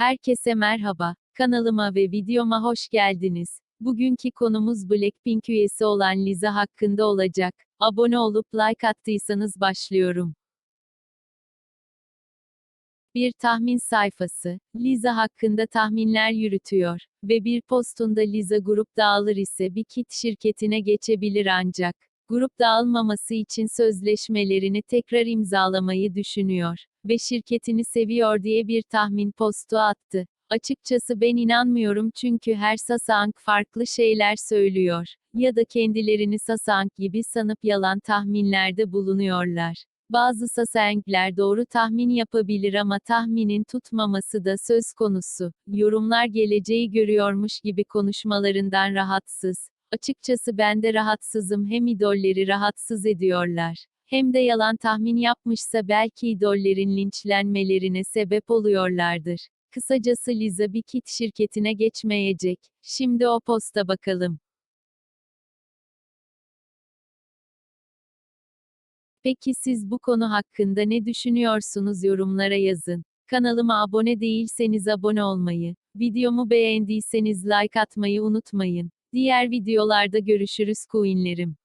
Herkese merhaba. Kanalıma ve videoma hoş geldiniz. Bugünkü konumuz Blackpink üyesi olan Liza hakkında olacak. Abone olup like attıysanız başlıyorum. Bir tahmin sayfası, Liza hakkında tahminler yürütüyor ve bir postunda Liza grup dağılır ise bir kit şirketine geçebilir ancak grup dağılmaması için sözleşmelerini tekrar imzalamayı düşünüyor ve şirketini seviyor diye bir tahmin postu attı. Açıkçası ben inanmıyorum çünkü her Sasang farklı şeyler söylüyor ya da kendilerini Sasang gibi sanıp yalan tahminlerde bulunuyorlar. Bazı Sasang'ler doğru tahmin yapabilir ama tahminin tutmaması da söz konusu. Yorumlar geleceği görüyormuş gibi konuşmalarından rahatsız. Açıkçası ben de rahatsızım hem idolleri rahatsız ediyorlar. Hem de yalan tahmin yapmışsa belki idollerin linçlenmelerine sebep oluyorlardır. Kısacası Liza bir kit şirketine geçmeyecek. Şimdi o posta bakalım. Peki siz bu konu hakkında ne düşünüyorsunuz yorumlara yazın. Kanalıma abone değilseniz abone olmayı, videomu beğendiyseniz like atmayı unutmayın. Diğer videolarda görüşürüz coinlerim.